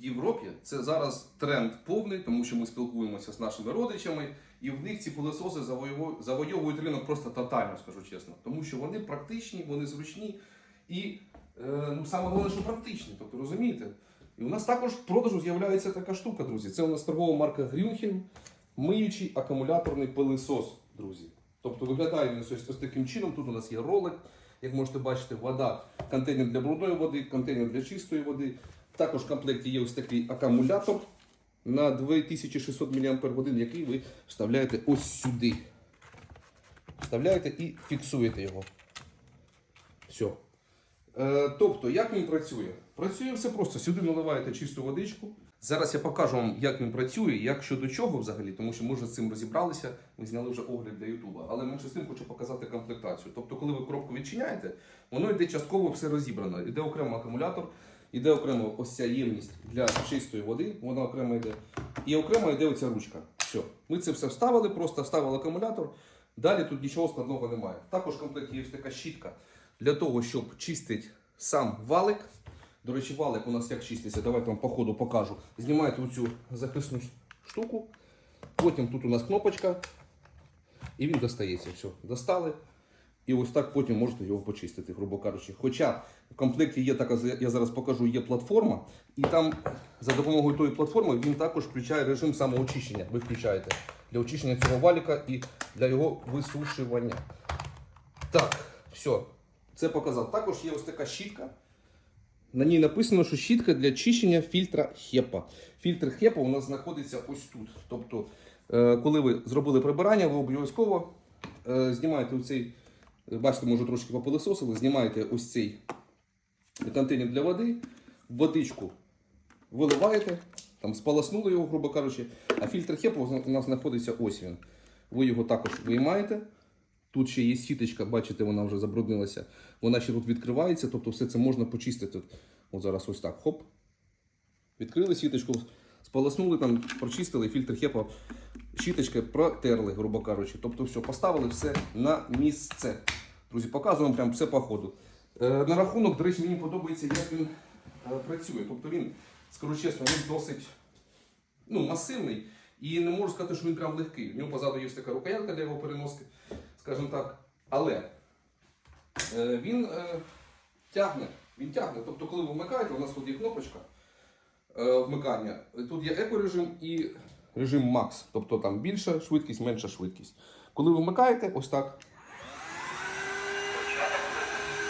в Європі це зараз тренд повний, тому що ми спілкуємося з нашими родичами, і в них ці пилососи завойовують ринок просто тотально, скажу чесно. Тому що вони практичні, вони зручні і е, ну, саме головне, що практичні. Тобто, розумієте? І у нас також в продажу з'являється така штука, друзі. Це у нас торгова марка Грюнхен, миючий акумуляторний пилисос, друзі. Тобто виглядає він ось, ось таким чином. Тут у нас є ролик, як можете бачити, вода, контейнер для брудної води, контейнер для чистої води. Також в комплекті є ось такий акумулятор на 2600 мАч, який ви вставляєте ось сюди. Вставляєте і фіксуєте його. Все. Е, тобто, як він працює? Працює все просто. Сюди наливаєте чисту водичку. Зараз я покажу вам, як він працює, як щодо чого взагалі, тому що ми вже з цим розібралися. Ми зняли вже огляд для Ютуба. Але менше з тим хочу показати комплектацію. Тобто, коли ви коробку відчиняєте, воно йде частково все розібрано. Іде окремо акумулятор, іде окремо ось ця ємність для чистої води, вона окремо йде. І окремо йде оця ручка. Все. Ми це все вставили, просто вставили акумулятор. Далі тут нічого складного немає. Також в комплекті є ось така щітка для того, щоб чистити сам валик. До речі, валик у нас як чиститься, давайте вам по ходу покажу. Знімаєте оцю захисну штуку, потім тут у нас кнопочка, і він достається. Все, достали. І ось так потім можете його почистити, грубо кажучи. Хоча в комплекті є така, я зараз покажу, є платформа, і там за допомогою тої платформи він також включає режим самоочищення. Ви включаєте для очищення цього валіка і для його висушування. Так, все, це показав. Також є ось така щітка. На ній написано, що щітка для чищення фільтра HEPA. Фільтр HEPA у нас знаходиться ось тут. Тобто, е, коли ви зробили прибирання, ви обов'язково е, знімаєте оцей, бачите, може трошки попилисосили, знімаєте ось цей контейнер для води, водичку виливаєте, там сполоснули його, грубо кажучи, а фільтр HEPA у нас знаходиться ось він. Ви його також виймаєте. Тут ще є сіточка, бачите, вона вже забруднилася. Вона ще тут відкривається, тобто все це можна почистити. От зараз ось так. Хоп. Відкрили сіточку, сполоснули, там, прочистили, фільтр хепа, щіточкою протерли, грубо кажучи. Тобто все, поставили все на місце. Друзі, показуємо прям все по ходу. Е, на рахунок, до речі, мені подобається, як він е, працює. Тобто він, скажу чесно, він досить ну, масивний. І не можу сказати, що він прям легкий. В нього позаду є така рукоятка для його переноски, скажімо так. Але е, він тягне. Він тягне. Тобто, коли ви вмикаєте, у нас тут є кнопочка вмикання. Тут є екорежим і режим Max. Тобто там більша швидкість, менша швидкість. Коли ви вмикаєте, ось так.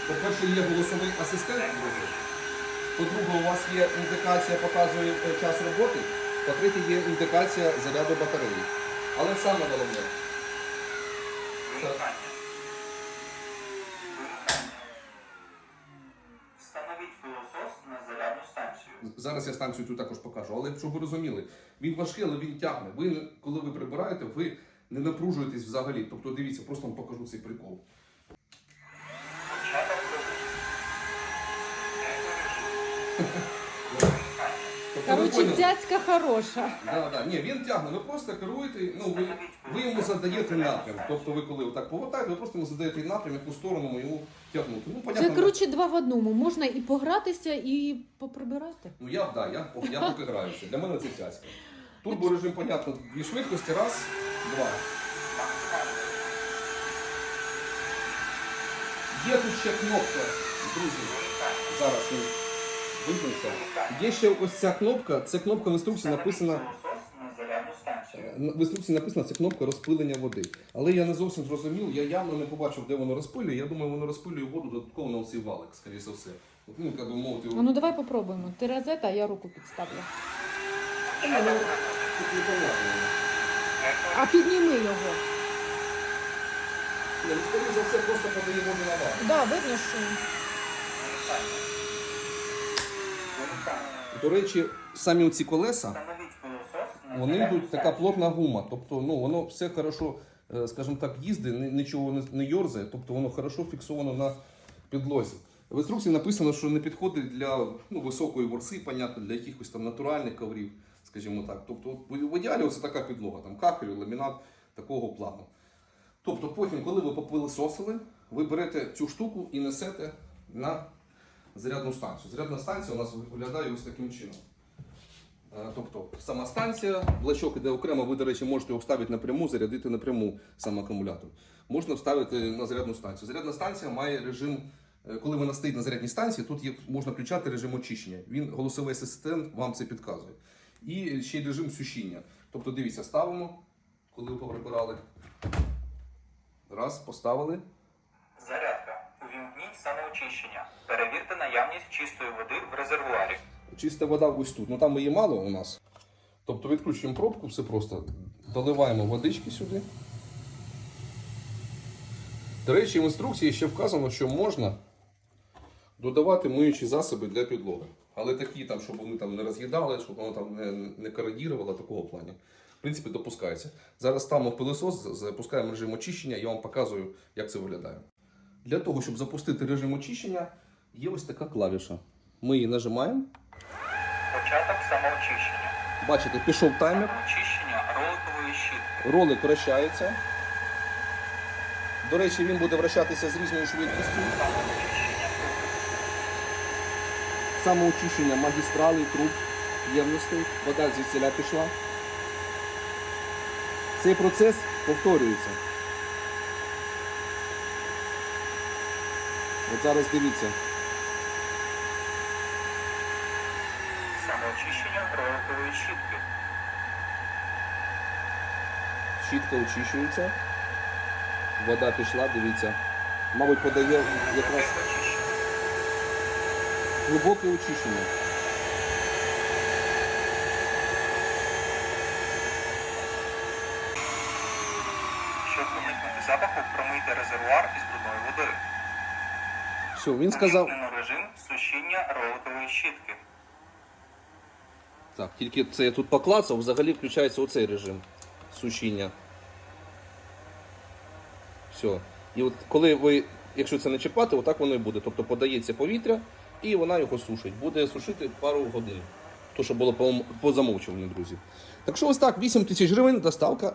По-перше, є голосовий асистент. друзі. По-друге, у вас є індикація, показує е, час роботи. По-третє, є індикація заряду батареї. Але саме головне. Це, Встановіть пилосос на зарядну станцію. зараз я станцію тут також покажу. Але щоб ви розуміли, він важкий, але він тягне. Ви, коли ви прибираєте, ви не напружуєтесь взагалі. Тобто дивіться, просто вам покажу цей прикол. Поняли? дядька хороша. Да, да. Ні, він тягне. Ви просто керуєте, ну ви, ви йому задаєте напрям. Тобто ви коли отак повертаєте, ви просто йому задаєте напрям, яку сторону йому тягнути. Ну, Це коротше два в одному. Можна і погратися, і поприбирати. Ну я да, я, я поки граюся. Для мене це цяцька. Турборежим, понятно, дві швидкості, раз, два. Є тут ще кнопка, друзі. Зараз він. Є ще ось ця кнопка. Це кнопка в інструкції написана. Е, В інструкції написано, це кнопка розпилення води. Але я не зовсім зрозумів, я явно не побачив, де воно розпилює. Я думаю, воно розпилює воду додатково на цей валик, скоріше за все. От, ну, як би мовити, А ну давай попробуємо. Ти розета, а я руку підставлю. ну, тут непонятно. А підніми його. Ну, скоріше за все, просто подає воду на валик. Да, видно, що. До речі, самі ці колеса, вони йдуть така плотна гума. Тобто, ну воно все хорошо, е, скажімо так, їздить, нічого не, йорзає, тобто воно хорошо фіксовано на підлозі. В інструкції написано, що не підходить для ну, високої ворси, понятно, для якихось там натуральних коврів, скажімо так. Тобто, в ідеалі це така підлога, там кахель, ламінат такого плану. Тобто, потім, коли ви попилисосили, ви берете цю штуку і несете на зарядну станцію. Зарядна станція у нас виглядає ось таким чином. Е, Тобто сама станція, блачок іде окремо, ви, до речі, можете його вставити напряму, зарядити напряму сам акумулятор. Можна вставити на зарядну станцію. Зарядна станція має режим, е, коли вона стоїть на зарядній станції, тут є, можна включати режим очищення. Він голосовий асистент вам це підказує. І ще й режим сушіння. Тобто, дивіться, ставимо, коли ви поприбирали. Раз, поставили. Зарядка. Увімкніть самоочищення. Перевірте наявність чистої води в резервуарі. Чиста вода ось тут. Ну там її мало у нас. Тобто відкручуємо пробку, все просто. Доливаємо водички сюди. До речі, в інструкції ще вказано, що можна додавати миючі засоби для підлоги. Але такі, там, щоб вони там не роз'їдали, щоб воно там не, не кородірувало, такого плані. В принципі, допускається. Зараз ставимо пилосос, запускаємо режим очищення, я вам показую, як це виглядає. Для того, щоб запустити режим очищення, є ось така клавіша. Ми її нажимаємо. Початок самоочищення. Бачите, пішов таймер, Очищення роликової щітки. ролик вращається. До речі, він буде вращатися з різною швидкістю. Самоочищення. Магістрали, труб, ємностей, вода звідсіля пішла. Цей процес повторюється. От зараз дивіться. Самоочищення роликової щітки. Щітка очищується. Вода пішла, дивіться. Мабуть, подає якраз глибоке очищення. Щоб уникнути запаху, промийте резервуар із брудною водою. Все, він сказав. Режим сушіння роликової щітки. Так, тільки це я тут поклацав, взагалі включається оцей режим сушіння. Все. І от коли ви, якщо це не чіпати, отак воно і буде. Тобто подається повітря і вона його сушить. Буде сушити пару годин. То, що було по, по замовчуванню, друзі. Так що ось так, 8 тисяч гривень, доставка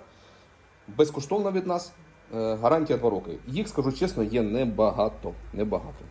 безкоштовна від нас. Е, гарантія 2 роки. Їх, скажу чесно, є небагато. Небагато.